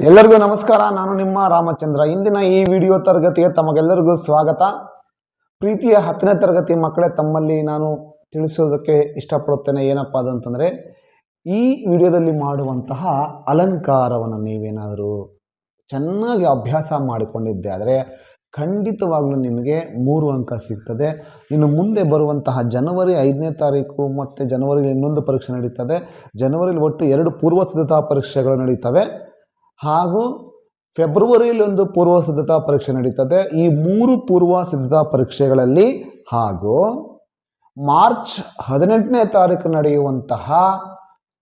ಎಲ್ಲರಿಗೂ ನಮಸ್ಕಾರ. ನಾನು ನಿಮ್ಮ ರಾಮಚಂದ್ರ. ಇಂದಿನ ಈ ವಿಡಿಯೋ ತರಗತಿಗೆ ತಮಗೆಲ್ಲರಿಗೂ ಸ್ವಾಗತ. ಪ್ರೀತಿಯ ಹತ್ತನೇ ತರಗತಿ ಮಕ್ಕಳೇ, ತಮ್ಮಲ್ಲಿ ನಾನು ತಿಳಿಸೋದಕ್ಕೆ ಇಷ್ಟಪಡುತ್ತೇನೆ. ಏನಪ್ಪಾ ಅದಂತಂದರೆ ಈ ವಿಡಿಯೋದಲ್ಲಿ ಮಾಡುವಂತಹ ಅಲಂಕಾರವನ್ನು ನೀವೇನಾದರೂ ಚೆನ್ನಾಗಿ ಅಭ್ಯಾಸ ಮಾಡಿಕೊಂಡಿದ್ದೆ ಆದರೆ, ಖಂಡಿತವಾಗ್ಲೂ ನಿಮಗೆ ಮೂರು ಅಂಕ ಸಿಗ್ತದೆ. ಇನ್ನು ಮುಂದೆ ಬರುವಂತಹ ಜನವರಿ ಐದನೇ ತಾರೀಕು ಮತ್ತು ಜನವರಿಲಿ ಇನ್ನೊಂದು ಪರೀಕ್ಷೆ ನಡೀತದೆ. ಜನವರಿಲಿ ಒಟ್ಟು ಎರಡು ಪೂರ್ವ ಸಿದ್ಧತಾ ಪರೀಕ್ಷೆಗಳು ನಡೀತವೆ. ಹಾಗೂ ಫೆಬ್ರವರಿಯಲ್ಲಿ ಒಂದು ಪೂರ್ವ ಸಿದ್ಧತಾ ಪರೀಕ್ಷೆ ನಡೀತದೆ. ಈ ಮೂರು ಪೂರ್ವ ಸಿದ್ಧತಾ ಪರೀಕ್ಷೆಗಳಲ್ಲಿ ಹಾಗೂ ಮಾರ್ಚ್ ಹದಿನೆಂಟನೇ ತಾರೀಕು ನಡೆಯುವಂತಹ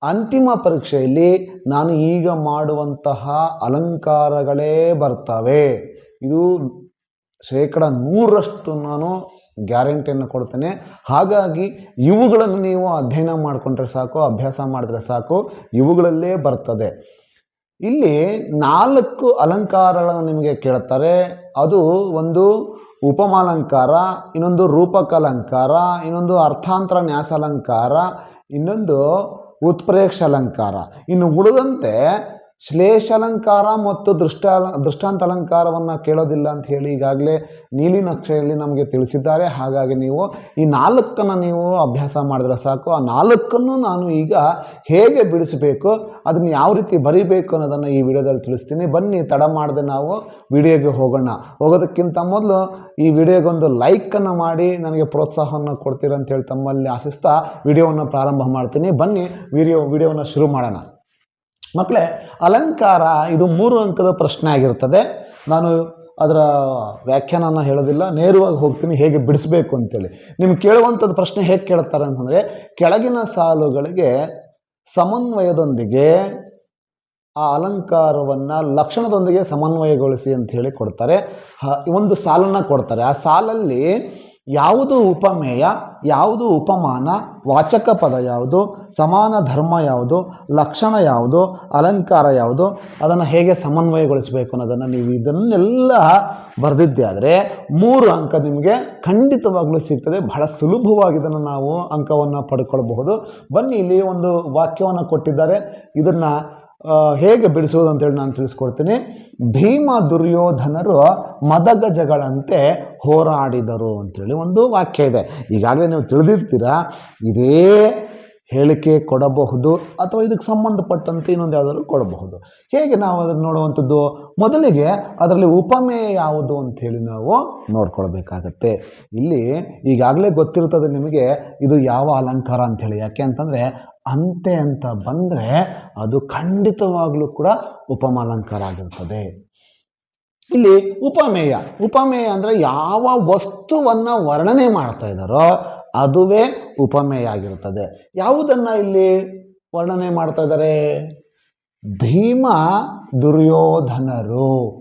ಅಂತಿಮ ಪರೀಕ್ಷೆಯಲ್ಲಿ ನಾನು ಈಗ ಮಾಡುವಂತಹ ಅಲಂಕಾರಗಳೇ ಬರ್ತವೆ. ಇದು ಶೇಕಡ ನೂರರಷ್ಟು ನಾನು ಗ್ಯಾರಂಟಿಯನ್ನು ಕೊಡ್ತೇನೆ. ಹಾಗಾಗಿ ಇವುಗಳನ್ನು ನೀವು ಅಧ್ಯಯನ ಮಾಡಿಕೊಂಡ್ರೆ ಸಾಕು, ಅಭ್ಯಾಸ ಮಾಡಿದ್ರೆ ಸಾಕು, ಇವುಗಳಲ್ಲೇ ಬರ್ತದೆ. ಇಲ್ಲಿ ನಾಲ್ಕು ಅಲಂಕಾರಗಳನ್ನು ನಿಮಗೆ ಕೇಳ್ತಾರೆ. ಅದು ಒಂದು ಉಪಮಾಲಂಕಾರ, ಇನ್ನೊಂದು ರೂಪಕಲಂಕಾರ, ಇನ್ನೊಂದು ಅರ್ಥಾಂತರ ನ್ಯಾಸಾಲಂಕಾರ, ಇನ್ನೊಂದು ಉತ್ಪ್ರೇಕ್ಷ ಅಲಂಕಾರ ಇನ್ನು ಉಳಿದಂತೆ ಶ್ಲೇಷಾಲಂಕಾರ ಮತ್ತು ದೃಷ್ಟ ದೃಷ್ಟಾಂತ ಅಲಂಕಾರವನ್ನು ಕೇಳೋದಿಲ್ಲ ಅಂತ ಹೇಳಿ ಈಗಾಗಲೇ ನೀಲಿ ನಕ್ಷೆಯಲ್ಲಿ ನಮಗೆ ತಿಳಿಸಿದ್ದಾರೆ. ಹಾಗಾಗಿ ನೀವು ಈ ನಾಲ್ಕನ್ನು ನೀವು ಅಭ್ಯಾಸ ಮಾಡಿದ್ರೆ ಸಾಕು. ಆ ನಾಲ್ಕನ್ನು ನಾನು ಈಗ ಹೇಗೆ ಬಿಡಿಸಬೇಕು, ಅದನ್ನು ಯಾವ ರೀತಿ ಬರಿಬೇಕು ಅನ್ನೋದನ್ನು ಈ ವಿಡಿಯೋದಲ್ಲಿ ತಿಳಿಸ್ತೀನಿ. ಬನ್ನಿ, ತಡ ಮಾಡದೆ ನಾವು ವಿಡಿಯೋಗೆ ಹೋಗೋಣ. ಹೋಗೋದಕ್ಕಿಂತ ಮೊದಲು ಈ ವಿಡಿಯೋಗೊಂದು ಲೈಕನ್ನು ಮಾಡಿ, ನನಗೆ ಪ್ರೋತ್ಸಾಹವನ್ನು ಕೊಡ್ತೀರ ಅಂತ ಹೇಳಿ ತಮ್ಮಲ್ಲಿ ಆಶಿಸ್ತಾ ವಿಡಿಯೋವನ್ನು ಪ್ರಾರಂಭ ಮಾಡ್ತೀನಿ. ಬನ್ನಿ, ವಿಡಿಯೋ, ವಿಡಿಯೋವನ್ನು ಶುರು ಮಾಡೋಣ. ಮಕ್ಕಳೇ ಅಲಂಕಾರ ಇದು ಮೂರು ಅಂಕದ ಪ್ರಶ್ನೆ ಆಗಿರ್ತದೆ. ನಾನು ಅದರ ವ್ಯಾಖ್ಯಾನನ ಹೇಳೋದಿಲ್ಲ, ನೇರವಾಗಿ ಹೋಗ್ತೀನಿ, ಹೇಗೆ ಬಿಡಿಸ್ಬೇಕು ಅಂತೇಳಿ. ನಿಮ್ಗೆ ಕೇಳುವಂಥದ್ದು ಪ್ರಶ್ನೆ ಹೇಗೆ ಕೇಳ್ತಾರೆ ಅಂತಂದರೆ, ಕೆಳಗಿನ ಸಾಲುಗಳಿಗೆ ಸಮನ್ವಯದೊಂದಿಗೆ ಆ ಅಲಂಕಾರವನ್ನು ಲಕ್ಷಣದೊಂದಿಗೆ ಸಮನ್ವಯಗೊಳಿಸಿ ಅಂತ ಹೇಳಿ ಕೊಡ್ತಾರೆ. ಒಂದು ಸಾಲನ್ನು ಕೊಡ್ತಾರೆ. ಆ ಸಾಲಲ್ಲಿ ಯಾವುದು ಉಪಮೇಯ, ಯಾವುದು ಉಪಮಾನ, ವಾಚಕ ಪದ ಯಾವುದು, ಸಮಾನ ಧರ್ಮ ಯಾವುದು, ಲಕ್ಷಣ ಯಾವುದು, ಅಲಂಕಾರ ಯಾವುದು, ಅದನ್ನು ಹೇಗೆ ಸಮನ್ವಯಗೊಳಿಸಬೇಕು ಅನ್ನೋದನ್ನು ನೀವು ಇದನ್ನೆಲ್ಲ ಬರೆದಿದ್ದೆ ಆದರೆ ಮೂರು ಅಂಕ ನಿಮಗೆ ಖಂಡಿತವಾಗಲೂ ಸಿಗ್ತದೆ. ಬಹಳ ಸುಲಭವಾಗಿ ಇದನ್ನು ನಾವು ಅಂಕವನ್ನು ಪಡ್ಕೊಳ್ಬಹುದು. ಬನ್ನಿ, ಇಲ್ಲಿ ಒಂದು ವಾಕ್ಯವನ್ನು ಕೊಟ್ಟಿದ್ದಾರೆ. ಇದನ್ನು ಹೇಗೆ ಬಿಡಿಸೋದು ಅಂತೇಳಿ ನಾನು ತಿಳಿಸ್ಕೊಡ್ತೀನಿ. ಭೀಮ ದುರ್ಯೋಧನರು ಮದಗಜಗಳಂತೆ ಹೋರಾಡಿದರು ಅಂತೇಳಿ ಒಂದು ವಾಕ್ಯ ಇದೆ. ಈಗಾಗಲೇ ನೀವು ತಿಳಿದಿರ್ತೀರಾ? ಇದೇ ಹೇಳಿಕೆ ಕೊಡಬಹುದು ಅಥವಾ ಇದಕ್ಕೆ ಸಂಬಂಧಪಟ್ಟಂತೆ ಇನ್ನೊಂದು ಯಾವುದಾದ್ರು ಕೊಡಬಹುದು. ಹೇಗೆ ನಾವು ಅದನ್ನು ನೋಡುವಂಥದ್ದು? ಮೊದಲಿಗೆ ಅದರಲ್ಲಿ ಉಪಮೇಯ ಯಾವುದು ಅಂಥೇಳಿ ನಾವು ನೋಡ್ಕೊಳ್ಬೇಕಾಗತ್ತೆ. ಇಲ್ಲಿ ಈಗಾಗಲೇ ಗೊತ್ತಿರ್ತದೆ ನಿಮಗೆ ಇದು ಯಾವ ಅಲಂಕಾರ ಅಂಥೇಳಿ ಯಾಕೆ ಅಂತಂದರೆ ಅಂತೆ ಅಂತ ಬಂದರೆ ಅದು ಖಂಡಿತವಾಗಲೂ ಕೂಡ ಉಪಮಾಲಂಕಾರ ಆಗಿರ್ತದೆ ಇಲ್ಲಿ ಉಪಮೇಯ ಉಪಮೇಯ ಅಂದರೆ ಯಾವ ವಸ್ತುವನ್ನು ವರ್ಣನೆ ಮಾಡ್ತಾ ಇದ್ದಾರೋ ಅದುವೇ ಉಪಮೇಯ ಆಗಿರ್ತದೆ. ಯಾವುದನ್ನು ಇಲ್ಲಿ ವರ್ಣನೆ ಮಾಡ್ತಾ ಇದ್ದಾರೆ? ಭೀಮ ದುರ್ಯೋಧನರು.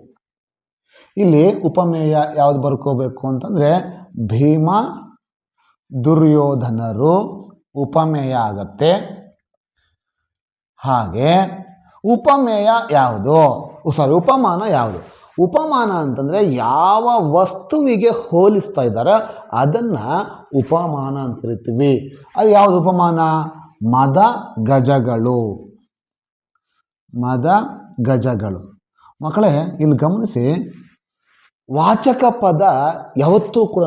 ಇಲ್ಲಿ ಉಪಮೇಯ ಯಾವ್ದು ಬರ್ಕೋಬೇಕು ಅಂತಂದರೆ ಭೀಮ ದುರ್ಯೋಧನರು ಉಪಮೇಯ ಆಗತ್ತೆ. ಹಾಗೆ ಉಪಮೇಯ ಯಾವುದು? ಸಾರಿ ಉಪಮಾನ ಯಾವುದು? ಉಪಮಾನ ಅಂತಂದರೆ ಯಾವ ವಸ್ತುವಿಗೆ ಹೋಲಿಸ್ತಾ ಇದ್ದಾರೆ ಅದನ್ನು ಉಪಮಾನ ಅಂತ ಕರಿತೀವಿ. ಅದು ಯಾವುದು ಉಪಮಾನ? ಮದ ಗಜಗಳು. ಮದ ಗಜಗಳು. ಮಕ್ಕಳೇ, ಇಲ್ಲಿ ಗಮನಿಸಿ, ವಾಚಕ ಪದ ಯಾವತ್ತೂ ಕೂಡ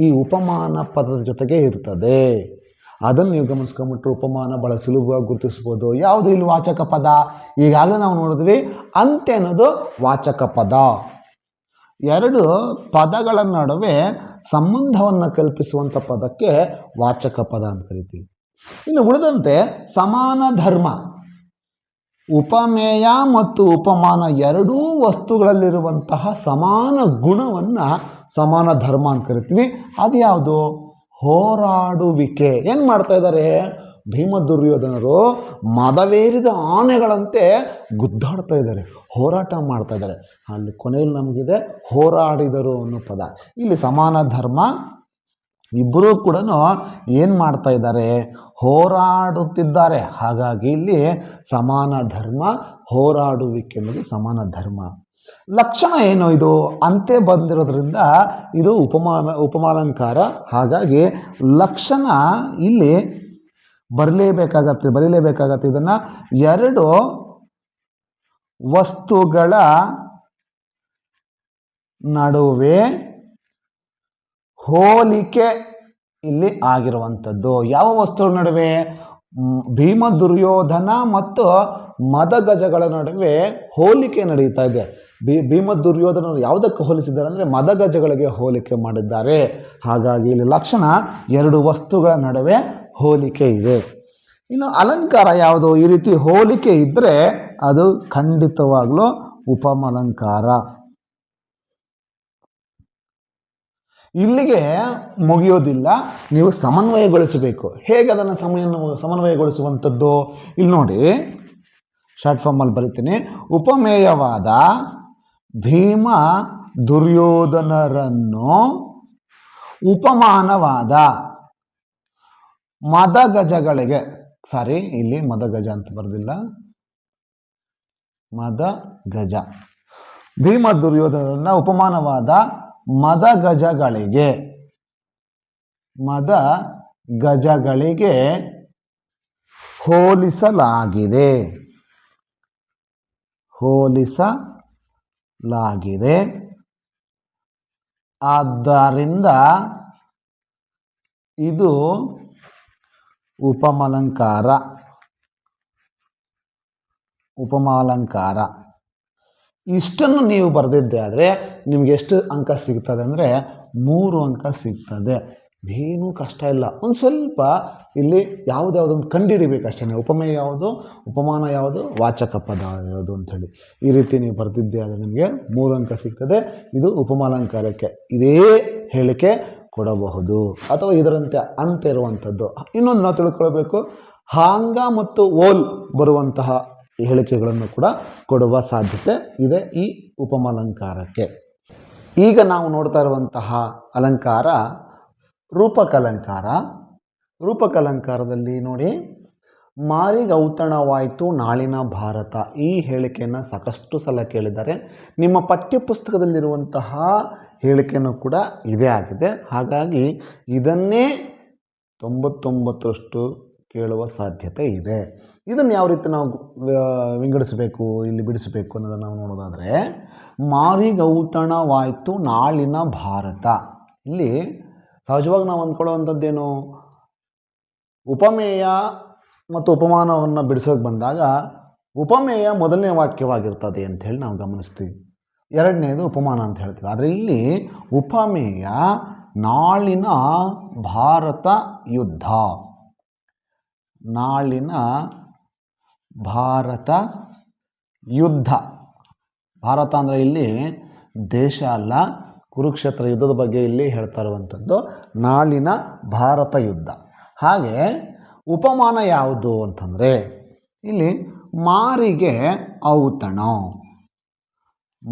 ಈ ಉಪಮಾನ ಪದದ ಜೊತೆಗೆ ಇರ್ತದೆ. ಅದನ್ನು ನೀವು ಗಮನಿಸ್ಕೊಂಬಿಟ್ರೆ ಉಪಮಾನ ಬಹಳ ಸುಲಭವಾಗಿ ಗುರುತಿಸ್ಬೋದು. ಯಾವುದು ಇಲ್ಲಿ ವಾಚಕ ಪದ? ಈಗಾಗಲೇ ನಾವು ನೋಡಿದ್ವಿ ಅಂತೆ ಅನ್ನೋದು ವಾಚಕ ಪದ. ಎರಡು ಪದಗಳ ನಡುವೆ ಸಂಬಂಧವನ್ನು ಕಲ್ಪಿಸುವಂಥ ಪದಕ್ಕೆ ವಾಚಕ ಪದ ಅಂತ ಕರಿತೀವಿ. ಇನ್ನು ಉಳಿದಂತೆ ಸಮಾನ ಧರ್ಮ, ಉಪಮೇಯ ಮತ್ತು ಉಪಮಾನ ಎರಡೂ ವಸ್ತುಗಳಲ್ಲಿರುವಂತಹ ಸಮಾನ ಗುಣವನ್ನು ಸಮಾನ ಧರ್ಮ ಅಂತ ಕರಿತೀವಿ. ಅದು ಯಾವುದು ಹೋರಾಡುವಿಕೆ. ಏನು ಮಾಡ್ತಾ ಇದ್ದಾರೆ ಭೀಮ ದುರ್ಯೋಧನರು ಮದವೇರಿದ ಆನೆಗಳಂತೆ ಗುದ್ದಾಡ್ತಾ ಇದ್ದಾರೆ ಹೋರಾಟ ಮಾಡ್ತಾ ಇದ್ದಾರೆ ಅಲ್ಲಿ ಕೊನೆಯಲ್ಲಿ ನಮಗಿದೆ ಹೋರಾಡಿದರು ಅನ್ನೋ ಪದ. ಇಲ್ಲಿ ಸಮಾನ ಧರ್ಮ ಇಬ್ಬರೂ ಕೂಡ ಏನು ಮಾಡ್ತಾ ಇದ್ದಾರೆ ಹೋರಾಡುತ್ತಿದ್ದಾರೆ. ಹಾಗಾಗಿ ಇಲ್ಲಿ ಸಮಾನ ಧರ್ಮ, ಹೋರಾಡುವಿಕೆ ಅನ್ನೋದು ಸಮಾನ ಧರ್ಮ. ಲಕ್ಷಣ ಏನು ಇದು? ಅಂತೆ ಬಂದಿರೋದ್ರಿಂದ ಇದು ಉಪಮಾನ, ಉಪಮಾಲಂಕಾರ. ಹಾಗಾಗಿ ಲಕ್ಷಣ ಇಲ್ಲಿ ಬರಲೇಬೇಕಾಗತ್ತೆ, ಬರೀಲೇಬೇಕಾಗತ್ತೆ. ಇದನ್ನು ಎರಡು ವಸ್ತುಗಳ ನಡುವೆ ಹೋಲಿಕೆ ಇಲ್ಲಿ ಆಗಿರುವಂಥದ್ದು. ಯಾವ ವಸ್ತುಗಳ ನಡುವೆ? ಭೀಮ ದುರ್ಯೋಧನ ಮತ್ತು ಮದಗಜಗಳ ನಡುವೆ ಹೋಲಿಕೆ ನಡೀತಾ ಇದೆ. ಭೀ ಭೀಮ ದುರ್ಯೋಧನರು ಯಾವುದಕ್ಕೆ ಹೋಲಿಸಿದ್ದಾರೆ ಅಂದರೆ ಮದಗಜಗಳಿಗೆ ಹೋಲಿಕೆ ಮಾಡಿದ್ದಾರೆ. ಹಾಗಾಗಿ ಇಲ್ಲಿ ಲಕ್ಷಣ ಎರಡು ವಸ್ತುಗಳ ನಡುವೆ ಹೋಲಿಕೆ ಇದೆ. ಇನ್ನು ಅಲಂಕಾರ ಯಾವುದು? ಈ ರೀತಿ ಹೋಲಿಕೆ ಇದ್ದರೆ ಅದು ಖಂಡಿತವಾಗ್ಲೂ ಉಪಮಲಂಕಾರ. ಇಲ್ಲಿಗೆ ಮುಗಿಯೋದಿಲ್ಲ, ನೀವು ಸಮನ್ವಯಗೊಳಿಸಬೇಕು. ಹೇಗೆ ಅದನ್ನು ಸಮಯ ಸಮನ್ವಯಗೊಳಿಸುವಂಥದ್ದು? ಇಲ್ಲಿ ನೋಡಿ, ಶಾರ್ಟ್ ಫಾರ್ಮಲ್ಲಿ ಬರಿತೀನಿ. ಉಪಮೇಯವಾದ ಭೀಮ ದುರ್ಯೋಧನರನ್ನು ಉಪಮಾನವಾದ ಮದಗಜಗಳಿಗೆ ಸಾರಿ ಇಲ್ಲಿ ಮದಗಜ ಅಂತ ಬರೆದಿಲ್ಲ. ಮದ ಗಜ ಭೀಮ ದುರ್ಯೋಧನರನ್ನ ಉಪಮಾನವಾದ ಮದ ಗಜಗಳಿಗೆ ಮದ ಗಜಗಳಿಗೆ ಹೋಲಿಸಲಾಗಿದೆ ಹೋಲಿಸಲಾಗಿದೆ ಆದ್ದರಿಂದ ಇದು ಉಪಮಲಂಕಾರ. ಉಪಮಾಲಂಕಾರ. ಇಷ್ಟನ್ನು ನೀವು ಬರೆದಿದ್ದೆ ಆದರೆ ನಿಮಗೆ ಎಷ್ಟು ಅಂಕ ಸಿಗ್ತದೆ ಅಂದರೆ ಮೂರು ಅಂಕ ಸಿಗ್ತದೆ. ಇದೇನೂ ಕಷ್ಟ ಇಲ್ಲ. ಒಂದು ಸ್ವಲ್ಪ ಇಲ್ಲಿ ಯಾವುದ್ಯಾವುದೊಂದು ಕಂಡುಹಿಡಿಬೇಕಷ್ಟೇ ಉಪಮೆ ಯಾವುದು, ಉಪಮಾನ ಯಾವುದು, ವಾಚಕ ಪದ ಯಾವುದು ಅಂಥೇಳಿ ಈ ರೀತಿ ನೀವು ಬರೆದಿದ್ದೆ ಆದರೆ ನಿಮಗೆ ಮೂರು ಅಂಕ ಸಿಗ್ತದೆ. ಇದು ಉಪಮಾಲಂಕಾರಕ್ಕೆ ಇದೇ ಹೇಳಿಕೆ ಕೊಡಬಹುದು. ಅಥವಾ ಇದರಂತೆ ಅಂತ ಇರುವಂಥದ್ದು. ಇನ್ನೊಂದು ನಾವು ತಿಳ್ಕೊಳ್ಬೇಕು. ಹಾಂಗ ಮತ್ತು ಓಲ್ ಬರುವಂತಹ ಹೇಳಿಕೆಗಳನ್ನು ಕೂಡ ಕೊಡುವ ಸಾಧ್ಯತೆ ಇದೆ ಈ ಉಪಮಾಲಂಕಾರಕ್ಕೆ. ಈಗ ನಾವು ನೋಡ್ತಾ ಇರುವಂತಹ ಅಲಂಕಾರ ರೂಪಕಲಂಕಾರ. ರೂಪಕಲಂಕಾರದಲ್ಲಿ ನೋಡಿ, ಮಾರಿಗೌತಣವಾಯಿತು ನಾಳಿನ ಭಾರತ. ಈ ಹೇಳಿಕೆಯನ್ನು ಸಾಕಷ್ಟು ಸಲ ಕೇಳಿದ್ದಾರೆ. ನಿಮ್ಮ ಪಠ್ಯಪುಸ್ತಕದಲ್ಲಿರುವಂತಹ ಹೇಳಿಕೆಯೂ ಕೂಡ ಇದೇ ಆಗಿದೆ. ಹಾಗಾಗಿ ಇದನ್ನೇ ತೊಂಬತ್ತೊಂಬತ್ತರಷ್ಟು ಕೇಳುವ ಸಾಧ್ಯತೆ ಇದೆ. ಇದನ್ನು ಯಾವ ರೀತಿ ನಾವು ವಿಂಗಡಿಸಬೇಕು, ಇಲ್ಲಿ ಬಿಡಿಸಬೇಕು ಅನ್ನೋದನ್ನು ನಾವು ನೋಡೋದಾದರೆ, ಮಾರಿಗೌತಣವಾಯಿತು ನಾಳಿನ ಭಾರತ. ಇಲ್ಲಿ ಸಹಜವಾಗಿ ನಾವು ಅಂದ್ಕೊಳ್ಳುವಂಥದ್ದೇನು? ಉಪಮೇಯ ಮತ್ತು ಉಪಮಾನವನ್ನು ಬಿಡಿಸೋಕೆ ಬಂದಾಗ ಉಪಮೇಯ ಮೊದಲನೇ ವಾಕ್ಯವಾಗಿರ್ತದೆ ಹೇಳಿ ನಾವು ಗಮನಿಸ್ತೀವಿ. ಎರಡನೇದು ಉಪಮಾನ ಅಂತ ಹೇಳ್ತೀವಿ. ಆದರೆ ಇಲ್ಲಿ ಉಪಮೇಯ ನಾಳಿನ ಭಾರತ ಯುದ್ಧ. ನಾಳಿನ ಭಾರತ ಯುದ್ಧ. ಭಾರತ ಅಂದರೆ ಇಲ್ಲಿ ದೇಶ ಅಲ್ಲ ಕುರುಕ್ಷೇತ್ರ ಯುದ್ಧದ ಬಗ್ಗೆ ಇಲ್ಲಿ ಹೇಳ್ತಾ ಇರುವಂಥದ್ದು ನಾಳಿನ ಭಾರತ ಯುದ್ಧ. ಹಾಗೆ ಉಪಮಾನ ಯಾವುದು ಅಂತಂದರೆ ಇಲ್ಲಿ ಮಾರಿಗೆ ಔತಣ.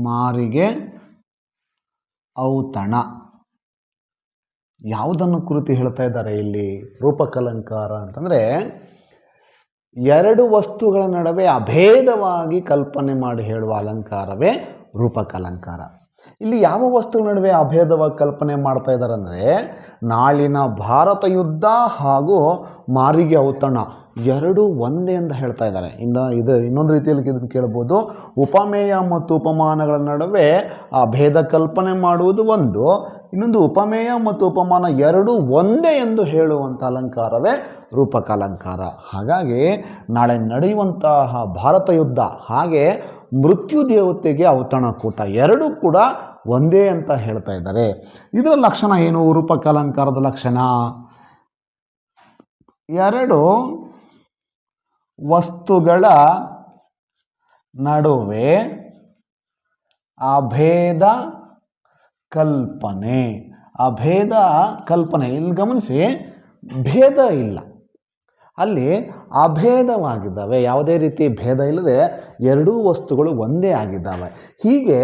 ಮಾರಿಗೆ ಔತಣ. ಯಾವುದನ್ನು ಕುರಿತು ಹೇಳ್ತಾ ಇದ್ದಾರೆ ಇಲ್ಲಿ? ರೂಪಕಲಂಕಾರ ಅಂತಂದರೆ ಎರಡು ವಸ್ತುಗಳ ನಡುವೆ ಅಭೇದವಾಗಿ ಕಲ್ಪನೆ ಮಾಡಿ ಹೇಳುವ ಅಲಂಕಾರವೇ ರೂಪಕಲಂಕಾರ. ಇಲ್ಲಿ ಯಾವ ವಸ್ತುಗಳ ನಡುವೆ ಅಭೇದವಾಗಿ ಕಲ್ಪನೆ ಮಾಡ್ತಾ ಇದ್ದಾರೆ ಅಂದರೆ ನಾಳಿನ ಭಾರತ ಯುದ್ಧ ಹಾಗೂ ಮಾರಿಗೆ ಔತಣ ಎರಡು ಒಂದೇ ಅಂತ ಹೇಳ್ತಾ ಇದ್ದಾರೆ. ಇನ್ನು ಇದು ಇನ್ನೊಂದು ರೀತಿಯಲ್ಲಿ ಇದನ್ನು ಕೇಳ್ಬೋದು. ಉಪಮೇಯ ಮತ್ತು ಉಪಮಾನಗಳ ನಡುವೆ ಆ ಭೇದ ಕಲ್ಪನೆ ಮಾಡುವುದು ಒಂದು, ಇನ್ನೊಂದು ಉಪಮೇಯ ಮತ್ತು ಉಪಮಾನ ಎರಡು ಒಂದೇ ಎಂದು ಹೇಳುವಂಥ ಅಲಂಕಾರವೇ ರೂಪಕಾಲಂಕಾರ ಹಾಗಾಗಿ ನಾಳೆ ನಡೆಯುವಂತಹ ಭಾರತ ಯುದ್ಧ ಹಾಗೆ ಮೃತ್ಯು ದೇವತೆಗೆ ಔತಣಕೂಟ ಎರಡೂ ಕೂಡ ಒಂದೇ ಅಂತ ಹೇಳ್ತಾ ಇದ್ದಾರೆ. ಇದರ ಲಕ್ಷಣ ಏನು? ರೂಪಕಾಲಂಕಾರದ ಲಕ್ಷಣ? ಎರಡು ವಸ್ತುಗಳ ನಡುವೆ ಅಭೇದ ಕಲ್ಪನೆ. ಅಭೇದ ಕಲ್ಪನೆ, ಇಲ್ಲಿ ಗಮನಿಸಿ, ಭೇದ ಇಲ್ಲ. ಅಲ್ಲಿ ಅಭೇದವಾಗಿದ್ದಾವೆ. ಯಾವುದೇ ರೀತಿ ಭೇದ ಇಲ್ಲದೆ ಎರಡೂ ವಸ್ತುಗಳು ಒಂದೇ ಆಗಿದ್ದಾವೆ. ಹೀಗೆ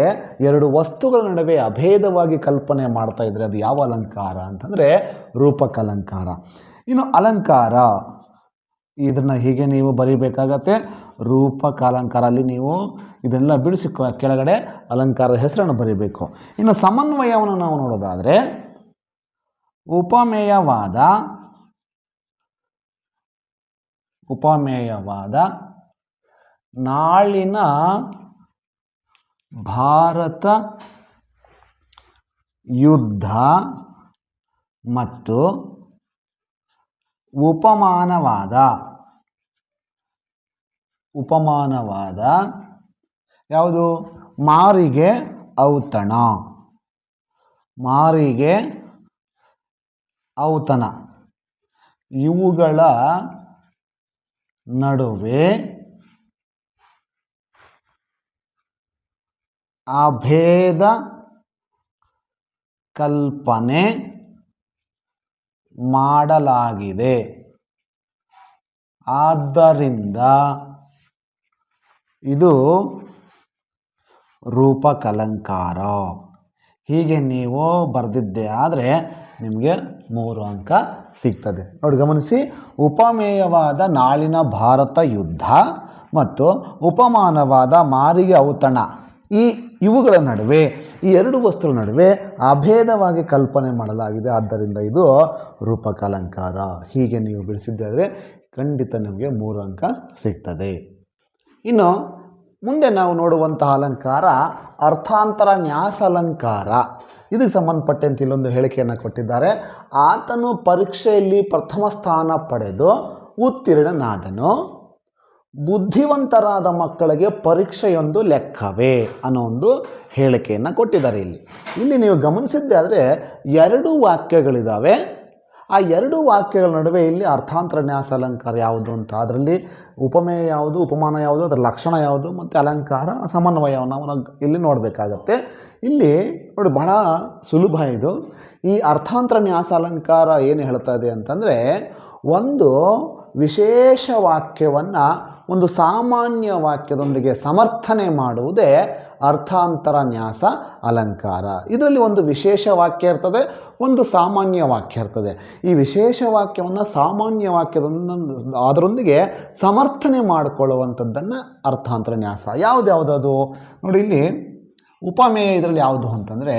ಎರಡು ವಸ್ತುಗಳ ನಡುವೆ ಅಭೇದವಾಗಿ ಕಲ್ಪನೆ ಮಾಡ್ತಾ ಇದ್ರೆ ಅದು ಯಾವ ಅಲಂಕಾರ ಅಂತಂದರೆ ರೂಪಕಲಂಕಾರ. ಇನ್ನು ಅಲಂಕಾರ, ಇದನ್ನು ಹೀಗೆ ನೀವು ಬರೀಬೇಕಾಗತ್ತೆ. ರೂಪಕಾಲಂಕಾರ, ಅಲ್ಲಿ ನೀವು ಇದೆಲ್ಲ ಬಿಡಿಸಿ ಕೆಳಗಡೆ ಅಲಂಕಾರದ ಹೆಸರನ್ನು ಬರೀಬೇಕು. ಇನ್ನು ಸಮನ್ವಯವನ್ನು ನಾವು ನೋಡೋದಾದರೆ ಉಪಮೇಯವಾದ ಉಪಮೇಯವಾದ ನಾಳಿನ ಭಾರತ ಯುದ್ಧ ಮತ್ತು ಉಪಮಾನವಾದ ಉಪಮಾನವಾದ ಯಾವುದು? ಮಾರಿಗೆ ಔತಣ. ಮಾರಿಗೆ ಔತಣ. ಇವುಗಳ ನಡುವೆ ಅಭೇದ ಕಲ್ಪನೆ ಮಾಡಲಾಗಿದೆ. ಆದ್ದರಿಂದ ಇದು ರೂಪಕಲಂಕಾರ. ಹೀಗೆ ನೀವು ಬರೆದಿದ್ದೆ ಆದರೆ ನಿಮಗೆ ಮೂರು ಅಂಕ ಸಿಗ್ತದೆ. ನೋಡಿ ಗಮನಿಸಿ, ಉಪಮೇಯವಾದ ನಾಳಿನ ಭಾರತ ಯುದ್ಧ ಮತ್ತು ಉಪಮಾನವಾದ ಮಾರಿಗೆ ಔತಣ. ಈ ಇವುಗಳ ನಡುವೆ, ಈ ಎರಡು ವಸ್ತುಗಳ ನಡುವೆ ಅಭೇದವಾಗಿ ಕಲ್ಪನೆ ಮಾಡಲಾಗಿದೆ. ಆದ್ದರಿಂದ ಇದು ರೂಪಕಲಂಕಾರ ಹೀಗೆ ನೀವು ಬಿಡಿಸಿದ್ದಾದರೆ ಖಂಡಿತ ನಿಮಗೆ ಮೂರು ಅಂಕ ಸಿಗ್ತದೆ. ಇನ್ನು ಮುಂದೆ ನಾವು ನೋಡುವಂತಹ ಅಲಂಕಾರ ಅರ್ಥಾಂತರ ನ್ಯಾಸ ಅಲಂಕಾರ ಇದಕ್ಕೆ ಸಂಬಂಧಪಟ್ಟಂತೆ ಇಲ್ಲೊಂದು ಹೇಳಿಕೆಯನ್ನು ಕೊಟ್ಟಿದ್ದಾರೆ. ಆತನು ಪರೀಕ್ಷೆಯಲ್ಲಿ ಪ್ರಥಮ ಸ್ಥಾನ ಪಡೆದು ಉತ್ತೀರ್ಣನಾದನು. ಬುದ್ಧಿವಂತರಾದ ಮಕ್ಕಳಿಗೆ ಪರೀಕ್ಷೆಯೊಂದು ಲೆಕ್ಕವೇ ಅನ್ನೋ ಒಂದು ಹೇಳಿಕೆಯನ್ನು ಕೊಟ್ಟಿದ್ದಾರೆ ಇಲ್ಲಿ. ಇಲ್ಲಿ ನೀವು ಗಮನಿಸಿದ್ದೆ ಆದರೆ ಎರಡು ವಾಕ್ಯಗಳಿದ್ದಾವೆ ಆ ಎರಡು ವಾಕ್ಯಗಳ ನಡುವೆ ಇಲ್ಲಿ ಅರ್ಥಾಂತರ ನ್ಯಾಸ ಅಲಂಕಾರ ಯಾವುದು ಅಂತ. ಅದರಲ್ಲಿ ಉಪಮೇಯ ಯಾವುದು, ಉಪಮಾನ ಯಾವುದು, ಅದರ ಲಕ್ಷಣ ಯಾವುದು, ಮತ್ತು ಅಲಂಕಾರ ಸಮನ್ವಯವನ್ನು ನಾವು ಇಲ್ಲಿ ನೋಡಬೇಕಾಗತ್ತೆ. ಇಲ್ಲಿ ನೋಡಿ ಬಹಳ ಸುಲಭ ಇದು. ಈ ಅರ್ಥಾಂತರ ನ್ಯಾಸ ಅಲಂಕಾರ ಏನು ಹೇಳ್ತಾ ಇದೆ ಅಂತಂದರೆ, ಒಂದು ವಿಶೇಷ ವಾಕ್ಯವನ್ನು ಒಂದು ಸಾಮಾನ್ಯ ವಾಕ್ಯದೊಂದಿಗೆ ಸಮರ್ಥನೆ ಮಾಡುವುದೇ ಅರ್ಥಾಂತರ ನ್ಯಾಸ, ಅಲಂಕಾರ. ಇದರಲ್ಲಿ ಒಂದು ವಿಶೇಷ ವಾಕ್ಯ ಇರ್ತದೆ, ಒಂದು ಸಾಮಾನ್ಯ ವಾಕ್ಯ ಇರ್ತದೆ. ಈ ವಿಶೇಷ ವಾಕ್ಯವನ್ನು ಸಾಮಾನ್ಯ ವಾಕ್ಯದೊಂದು ಅದರೊಂದಿಗೆ ಸಮರ್ಥನೆ ಮಾಡಿಕೊಳ್ಳುವಂಥದ್ದನ್ನು ಅರ್ಥಾಂತರ ನ್ಯಾಸ. ಯಾವುದ್ಯಾವುದದು ನೋಡಿ ಇಲ್ಲಿ ಉಪಮೇಯ ಇದರಲ್ಲಿ ಯಾವುದು ಅಂತಂದರೆ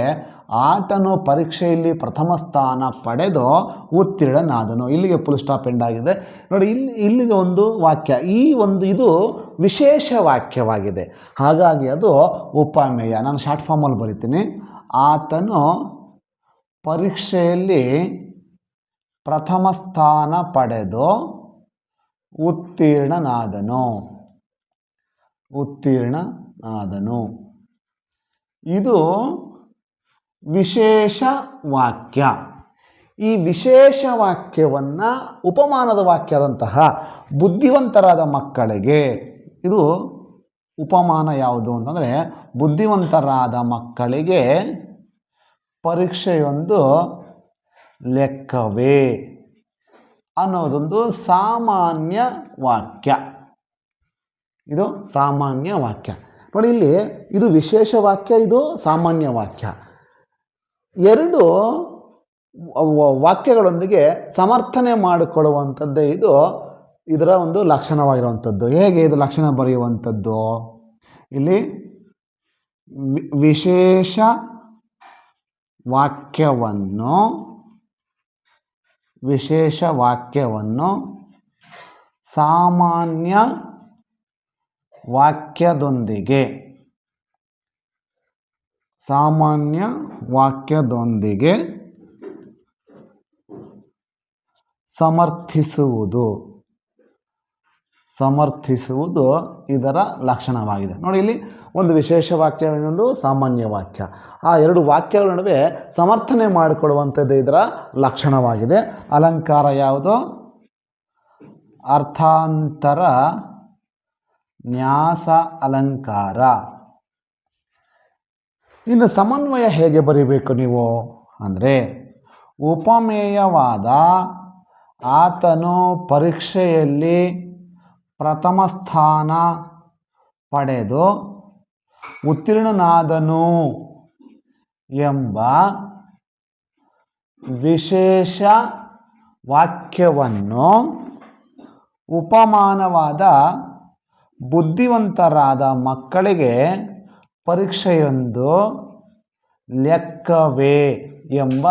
ಆತನು ಪರೀಕ್ಷೆಯಲ್ಲಿ ಪ್ರಥಮ ಸ್ಥಾನ ಪಡೆದು ಉತ್ತೀರ್ಣನಾದನು. ಇಲ್ಲಿಗೆ ಫುಲ್ ಸ್ಟಾಪ್ ಎಂಡ್ ಆಗಿದೆ. ನೋಡಿ ಇಲ್ಲಿ ಇಲ್ಲಿಗೆ ಒಂದು ವಾಕ್ಯ. ಈ ಒಂದು, ಇದು ವಿಶೇಷ ವಾಕ್ಯವಾಗಿದೆ. ಹಾಗಾಗಿ ಅದು ಉಪಮೇಯ. ನಾನು ಶಾರ್ಟ್ ಫಾರ್ಮಲ್ಲಿ ಬರಿತೀನಿ. ಆತನು ಪರೀಕ್ಷೆಯಲ್ಲಿ ಪ್ರಥಮ ಸ್ಥಾನ ಪಡೆದು ಉತ್ತೀರ್ಣನಾದನು. ಉತ್ತೀರ್ಣನಾದನು. ಇದು ವಿಶೇಷ ವಾಕ್ಯ. ಈ ವಿಶೇಷ ವಾಕ್ಯವನ್ನು ಉಪಮಾನದ ವಾಕ್ಯದಂತಹ ಬುದ್ಧಿವಂತರಾದ ಮಕ್ಕಳಿಗೆ, ಇದು ಉಪಮಾನ ಯಾವುದು ಅಂತಂದರೆ ಬುದ್ಧಿವಂತರಾದ ಮಕ್ಕಳಿಗೆ ಪರೀಕ್ಷೆಯೊಂದು ಲೆಕ್ಕವೇ ಅನ್ನೋದೊಂದು ಸಾಮಾನ್ಯ ವಾಕ್ಯ. ಇದು ಸಾಮಾನ್ಯ ವಾಕ್ಯ. ನೋಡಿ ಇಲ್ಲಿ, ಇದು ವಿಶೇಷ ವಾಕ್ಯ, ಇದು ಸಾಮಾನ್ಯ ವಾಕ್ಯ. ಎರಡು ವಾಕ್ಯಗಳೊಂದಿಗೆ ಸಮರ್ಥನೆ ಮಾಡಿಕೊಳ್ಳುವಂಥದ್ದೇ ಇದು ಇದರ ಒಂದು ಲಕ್ಷಣವಾಗಿರುವಂಥದ್ದು. ಹೇಗೆ ಇದು ಲಕ್ಷಣ ಬರೆಯುವಂಥದ್ದು? ಇಲ್ಲಿ ವಿಶೇಷ ವಾಕ್ಯವನ್ನು ವಿಶೇಷ ವಾಕ್ಯವನ್ನು ಸಾಮಾನ್ಯ ವಾಕ್ಯದೊಂದಿಗೆ ಸಾಮಾನ್ಯ ವಾಕ್ಯದೊಂದಿಗೆ ಸಮರ್ಥಿಸುವುದು. ಸಮರ್ಥಿಸುವುದು ಇದರ ಲಕ್ಷಣವಾಗಿದೆ. ನೋಡಿ, ಇಲ್ಲಿ ಒಂದು ವಿಶೇಷ ವಾಕ್ಯ ಇನ್ನೊಂದು ಸಾಮಾನ್ಯ ವಾಕ್ಯ. ಆ ಎರಡು ವಾಕ್ಯಗಳ ನಡುವೆ ಸಮರ್ಥನೆ ಮಾಡಿಕೊಳ್ಳುವಂಥದ್ದು ಇದರ ಲಕ್ಷಣವಾಗಿದೆ. ಅಲಂಕಾರ ಯಾವುದು? ಅರ್ಥಾಂತರ ನ್ಯಾಸ ಅಲಂಕಾರ. ಇನ್ನು ಸಮನ್ವಯ ಹೇಗೆ ಬರೀಬೇಕು ನೀವು? ಅಂದರೆ ಉಪಮೇಯವಾದ ಆತನು ಪರೀಕ್ಷೆಯಲ್ಲಿ ಪ್ರಥಮ ಸ್ಥಾನ ಪಡೆದು ಉತ್ತೀರ್ಣನಾದನು ಎಂಬ ವಿಶೇಷ ವಾಕ್ಯವನ್ನು ಉಪಮಾನವಾದ ಬುದ್ಧಿವಂತರಾದ ಮಕ್ಕಳಿಗೆ ಪರೀಕ್ಷೆಯೊಂದು ಲೆಕ್ಕವೇ ಎಂಬ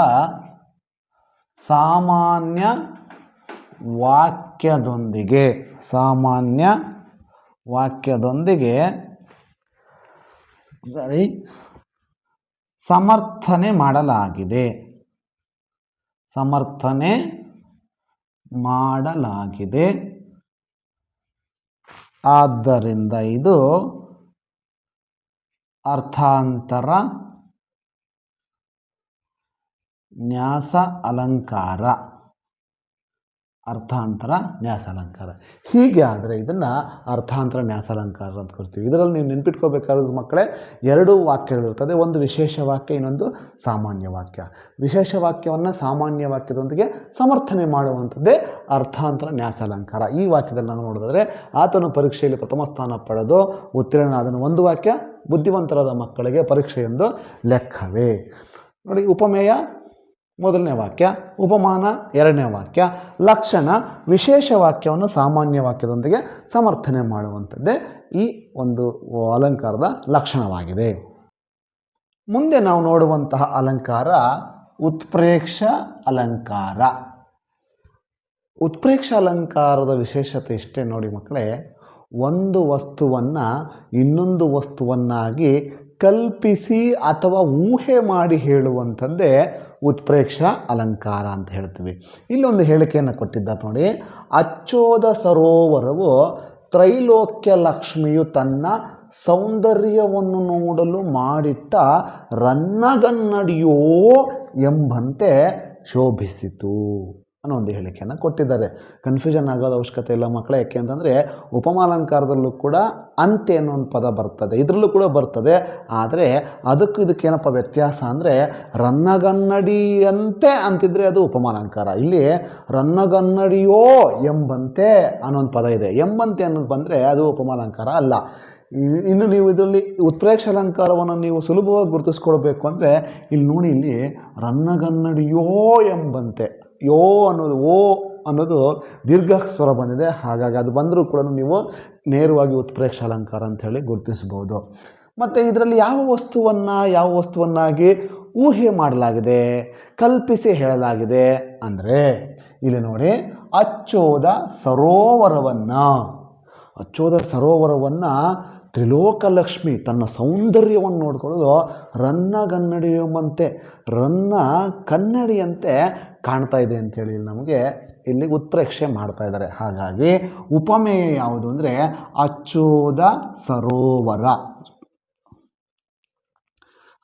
ಸಾಮಾನ್ಯ ವಾಕ್ಯದೊಂದಿಗೆ ಸಾಮಾನ್ಯ ವಾಕ್ಯದೊಂದಿಗೆ ಸರಿ ಸಮರ್ಥನೆ ಮಾಡಲಾಗಿದೆ. ಸಮರ್ಥನೆ ಮಾಡಲಾಗಿದೆ. ಆದ್ದರಿಂದ ಇದು ಅರ್ಥಾಂತರ, ನ್ಯಾಸ ಅಲಂಕಾರ. ಅರ್ಥಾಂತರ, ನ್ಯಾಸ ಅಲಂಕಾರ. ಹೀಗೆ ಆದರೆ ಇದನ್ನು ಅರ್ಥಾಂತರ, ನ್ಯಾಸ ಅಲಂಕಾರ ಅಂತ ಕರಿತೀವಿ. ಇದರಲ್ಲಿ ನೀವು ನೆನ್ಪಿಟ್ಕೋಬೇಕಾದ ಮಕ್ಕಳೇ, ಎರಡು ವಾಕ್ಯಗಳಿರ್ತದೆ. ಒಂದು ವಿಶೇಷ ವಾಕ್ಯ, ಇನ್ನೊಂದು ಸಾಮಾನ್ಯ ವಾಕ್ಯ. ವಿಶೇಷ ವಾಕ್ಯವನ್ನು ಸಾಮಾನ್ಯ ವಾಕ್ಯದೊಂದಿಗೆ ಸಮರ್ಥನೆ ಮಾಡುವಂಥದ್ದೇ ಅರ್ಥಾಂತರ, ನ್ಯಾಸ ಅಲಂಕಾರ. ಈ ವಾಕ್ಯದಲ್ಲಿ ನಾವು ನೋಡಿದ್ರೆ ಆತನು ಪರೀಕ್ಷೆಯಲ್ಲಿ ಪ್ರಥಮ ಸ್ಥಾನ ಪಡೆದು ಉತ್ತೀರ್ಣನಾದನು. ಒಂದು ವಾಕ್ಯ ಬುದ್ಧಿವಂತರಾದ ಮಕ್ಕಳಿಗೆ ಪರೀಕ್ಷೆಯೊಂದು ಲೆಕ್ಕವೇ. ನೋಡಿ, ಉಪಮೇಯ ಮೊದಲನೇ ವಾಕ್ಯ, ಉಪಮಾನ ಎರಡನೇ ವಾಕ್ಯ, ಲಕ್ಷಣ ವಿಶೇಷ ವಾಕ್ಯವನ್ನು ಸಾಮಾನ್ಯ ವಾಕ್ಯದೊಂದಿಗೆ ಸಮರ್ಥನೆ ಮಾಡುವಂಥದ್ದೇ ಈ ಒಂದು ಅಲಂಕಾರದ ಲಕ್ಷಣವಾಗಿದೆ. ಮುಂದೆ ನಾವು ನೋಡುವಂತಹ ಅಲಂಕಾರ ಉತ್ಪ್ರೇಕ್ಷ ಅಲಂಕಾರ. ಉತ್ಪ್ರೇಕ್ಷ ಅಲಂಕಾರದ ವಿಶೇಷತೆ ಇಷ್ಟೇ ನೋಡಿ ಮಕ್ಕಳೇ. ಒಂದು ವಸ್ತುವನ್ನು ಇನ್ನೊಂದು ವಸ್ತುವನ್ನಾಗಿ ಕಲ್ಪಿಸಿ ಅಥವಾ ಊಹೆ ಮಾಡಿ ಹೇಳುವಂಥದ್ದೇ ಉತ್ಪ್ರೇಕ್ಷ ಅಲಂಕಾರ ಅಂತ ಹೇಳ್ತೀವಿ. ಇಲ್ಲೊಂದು ಹೇಳಿಕೆಯನ್ನು ಕೊಟ್ಟಿದ್ದಾರೆ ನೋಡಿ. ಅಚ್ಚೋದ ಸರೋವರವು ತ್ರೈಲೋಕ್ಯ ಲಕ್ಷ್ಮಿಯು ತನ್ನ ಸೌಂದರ್ಯವನ್ನು ನೋಡಲು ಮಾಡಿಟ್ಟ ರನ್ನಗನ್ನಡಿಯೋ ಎಂಬಂತೆ ಶೋಭಿಸಿತು. ಅನ್ನೋ ಒಂದು ಹೇಳಿಕೆಯನ್ನು ಕೊಟ್ಟಿದ್ದಾರೆ. ಕನ್ಫ್ಯೂಷನ್ ಆಗೋದು ಅವಶ್ಯಕತೆ ಇಲ್ಲ ಮಕ್ಕಳೇ ಯಾಕೆ ಅಂತಂದರೆ ಉಪಮಾಲಂಕಾರದಲ್ಲೂ ಕೂಡ ಅಂತೆ ಅನ್ನೋ ಒಂದು ಪದ ಬರ್ತದೆ. ಇದರಲ್ಲೂ ಕೂಡ ಬರ್ತದೆ. ಆದರೆ ಅದಕ್ಕೂ ಇದಕ್ಕೇನಪ್ಪ ವ್ಯತ್ಯಾಸ ಅಂದರೆ ರನ್ನಗನ್ನಡಿಯಂತೆ ಅಂತಿದ್ರೆ ಅದು ಉಪಮಾಲಂಕಾರ. ಇಲ್ಲಿ ರನ್ನಗನ್ನಡಿಯೋ ಎಂಬಂತೆ ಅನ್ನೋ ಒಂದು ಪದ ಇದೆ. ಎಂಬಂತೆ ಅನ್ನೋದು ಬಂದರೆ ಅದು ಉಪಮಾಲಂಕಾರ ಅಲ್ಲ. ಇನ್ನು ನೀವು ಇದರಲ್ಲಿ ಉತ್ಪ್ರೇಕ್ಷ ಅಲಂಕಾರವನ್ನು ನೀವು ಸುಲಭವಾಗಿ ಗುರುತಿಸ್ಕೊಳ್ಬೇಕು ಅಂದರೆ ಇಲ್ಲಿ ನೋಡಿ ಇಲ್ಲಿ ರನ್ನಗನ್ನಡಿಯೋ ಎಂಬಂತೆ. ಯೋ ಅನ್ನೋದು, ಓ ಅನ್ನೋದು ದೀರ್ಘ ಸ್ವರ ಬಂದಿದೆ. ಹಾಗಾಗಿ ಅದು ಬಂದರೂ ಕೂಡ ನೀವು ನೇರವಾಗಿ ಉತ್ಪ್ರೇಕ್ಷ ಅಲಂಕಾರ ಅಂಥೇಳಿ ಗುರುತಿಸ್ಬೋದು ಮತ್ತು ಇದರಲ್ಲಿ ಯಾವ ವಸ್ತುವನ್ನು, ಯಾವ ವಸ್ತುವನ್ನಾಗಿ ಊಹೆ ಮಾಡಲಾಗಿದೆ, ಕಲ್ಪಿಸಿ ಹೇಳಲಾಗಿದೆ ಅಂದರೆ, ಇಲ್ಲಿ ನೋಡಿ, ಅಚ್ಚೋದ ಸರೋವರವನ್ನು. ಅಚ್ಚೋದ ಸರೋವರವನ್ನು ತ್ರಿಲೋಕಲಕ್ಷ್ಮಿ ತನ್ನ ಸೌಂದರ್ಯವನ್ನು ನೋಡ್ಕೊಳ್ಳೋದು ರನ್ನ ಕನ್ನಡಿಯಂತೆ ರನ್ನ ಕನ್ನಡಿಯಂತೆ ಕಾಣ್ತಾ ಇದೆ ಇಲ್ಲಿ ನಮಗೆ ಇಲ್ಲಿ ಉತ್ಪ್ರೇಕ್ಷೆ ಮಾಡ್ತಾ ಇದ್ದಾರೆ. ಹಾಗಾಗಿ ಉಪಮೇಯ ಯಾವುದು ಅಂದರೆ ಅಚ್ಚೋದ ಸರೋವರ.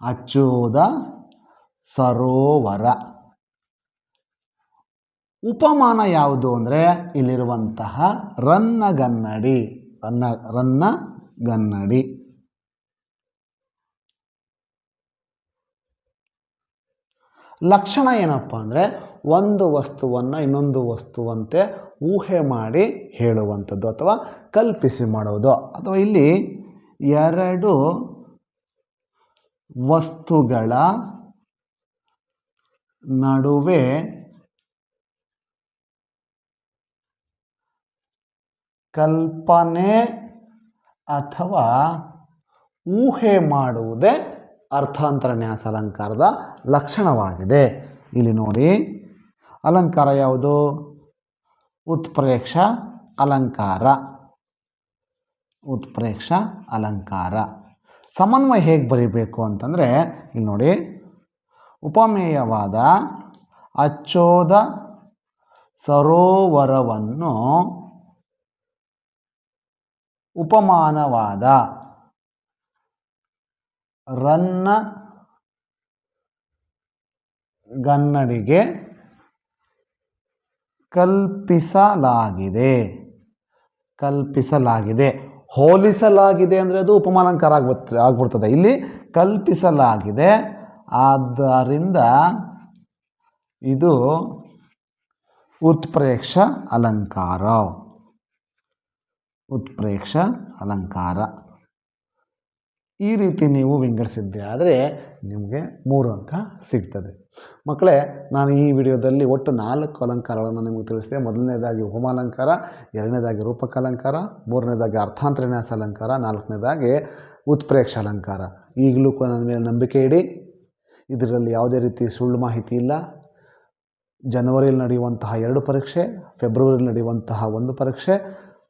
ಅಚ್ಚೋದ ಸರೋವರ. ಉಪಮಾನ ಯಾವುದು ಅಂದರೆ ಇಲ್ಲಿರುವಂತಹ ರನ್ನಗನ್ನಡಿ. ರನ್ನ, ರನ್ನಗನ್ನಡಿ. ಲಕ್ಷಣ ಏನಪ್ಪ ಅಂದರೆ ಒಂದು ವಸ್ತುವನ್ನು ಇನ್ನೊಂದು ವಸ್ತುವಂತೆ ಊಹೆ ಮಾಡಿ ಹೇಳುವಂಥದ್ದು ಅಥವಾ ಕಲ್ಪಿಸಿ ಮಾಡುವುದು. ಅಥವಾ ಇಲ್ಲಿ ಎರಡು ವಸ್ತುಗಳ ನಡುವೆ ಕಲ್ಪನೆ ಅಥವಾ ಊಹೆ ಮಾಡುವುದೇ ಅರ್ಥಾಂತರ ನ್ಯಾಸ ಅಲಂಕಾರದ ಲಕ್ಷಣವಾಗಿದೆ. ಇಲ್ಲಿ ನೋಡಿ, ಅಲಂಕಾರ ಯಾವುದು? ಉತ್ಪ್ರೇಕ್ಷ ಅಲಂಕಾರ. ಉತ್ಪ್ರೇಕ್ಷ ಅಲಂಕಾರ. ಸಮನ್ವಯ ಹೇಗೆ ಬರೀಬೇಕು ಅಂತಂದರೆ, ಇಲ್ಲಿ ನೋಡಿ, ಉಪಮೇಯವಾದ ಅಚ್ಚೋದ ಸರೋವರವನ್ನು ಉಪಮಾನವಾದ ರನ್ನ ಗನ್ನಡಿಗೆ ಕಲ್ಪಿಸಲಾಗಿದೆ. ಕಲ್ಪಿಸಲಾಗಿದೆ. ಹೋಲಿಸಲಾಗಿದೆ ಅಂದರೆ ಅದು ಉಪಮಾಲಂಕಾರ ಆಗ್ಬಿಡ್ತ ಆಗ್ಬಿಡ್ತದೆ. ಇಲ್ಲಿ ಕಲ್ಪಿಸಲಾಗಿದೆ. ಆದ್ದರಿಂದ ಇದು ಉತ್ಪ್ರೇಕ್ಷ ಅಲಂಕಾರ. ಉತ್ಪ್ರೇಕ್ಷ ಅಲಂಕಾರ. ಈ ರೀತಿ ನೀವು ವಿಂಗಡಿಸಿದ್ದೆ ಆದರೆ ನಿಮಗೆ ಮೂರು ಅಂಕ ಸಿಗ್ತದೆ. ಮಕ್ಕಳೇ, ನಾನು ಈ ವಿಡಿಯೋದಲ್ಲಿ ಒಟ್ಟು ನಾಲ್ಕು ಅಲಂಕಾರಗಳನ್ನು ನಿಮಗೆ ತಿಳಿಸಿದೆ. ಮೊದಲನೇದಾಗಿ ಉಪಮಾಲಂಕಾರ, ಎರಡನೇದಾಗಿ ರೂಪಕ ಅಲಂಕಾರ ಮೂರನೇದಾಗಿ ಅರ್ಥಾಂತರನ್ಯಾಸ ಅಲಂಕಾರ, ನಾಲ್ಕನೇದಾಗಿ ಉತ್ಪ್ರೇಕ್ಷ ಅಲಂಕಾರ. ಈಗಲೂ ಕೂಡ ನನ್ನ ಮೇಲೆ ನಂಬಿಕೆ ಇಡಿ. ಇದರಲ್ಲಿ ಯಾವುದೇ ರೀತಿ ಸುಳ್ಳು ಮಾಹಿತಿ ಇಲ್ಲ. ಜನವರಿಯಲ್ಲಿ ನಡೆಯುವಂತಹ ಎರಡು ಪರೀಕ್ಷೆ, ಫೆಬ್ರವರಿಯಲ್ಲಿ ನಡೆಯುವಂತಹ ಒಂದು ಪರೀಕ್ಷೆ,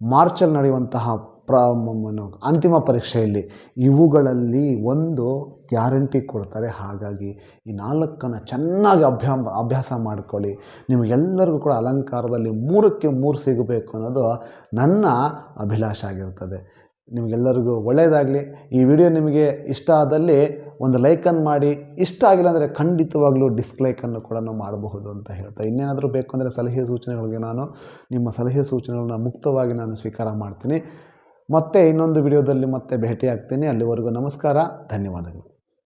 ಮಾರ್ಚಲ್ಲಿ ನಡೆಯುವಂತಹ ಪ್ರ ಅಂತಿಮ ಪರೀಕ್ಷೆಯಲ್ಲಿ ಇವುಗಳಲ್ಲಿ ಒಂದು ಗ್ಯಾರಂಟಿ ಕೊಡ್ತಾರೆ. ಹಾಗಾಗಿ ಈ ನಾಲ್ಕನ್ನು ಚೆನ್ನಾಗಿ ಅಭ್ಯಾ ಅಭ್ಯಾಸ ಮಾಡ್ಕೊಳ್ಳಿ. ನಿಮಗೆಲ್ಲರಿಗೂ ಕೂಡ ಅಲಂಕಾರದಲ್ಲಿ ಮೂರಕ್ಕೆ ಮೂರು ಸಿಗಬೇಕು ಅನ್ನೋದು ನನ್ನ ಅಭಿಲಾಷೆ ಆಗಿರ್ತದೆ. ನಿಮಗೆಲ್ಲರಿಗೂ ಒಳ್ಳೆಯದಾಗಲಿ. ಈ ವಿಡಿಯೋ ನಿಮಗೆ ಇಷ್ಟ ಆದಲ್ಲಿ ಒಂದು ಲೈಕನ್ನು ಮಾಡಿ. ಇಷ್ಟ ಆಗಿಲ್ಲ ಅಂದರೆ ಖಂಡಿತವಾಗ್ಲೂ ಡಿಸ್ಲೈಕನ್ನು ಕೂಡ ಮಾಡಬಹುದು ಅಂತ ಹೇಳ್ತಾ ಇನ್ನೇನಾದರೂ ಬೇಕು ಅಂದರೆ ಸಲಹೆ ಸೂಚನೆಗಳಿಗೆ ನಾನು ನಿಮ್ಮ ಸಲಹೆ ಸೂಚನೆಗಳನ್ನ ಮುಕ್ತವಾಗಿ ನಾನು ಸ್ವೀಕಾರ ಮಾಡ್ತೀನಿ. ಮತ್ತೆ ಇನ್ನೊಂದು ವಿಡಿಯೋದಲ್ಲಿ ಮತ್ತೆ ಭೇಟಿಯಾಗ್ತೀನಿ. ಅಲ್ಲಿವರೆಗೂ ನಮಸ್ಕಾರ ಧನ್ಯವಾದಗಳು.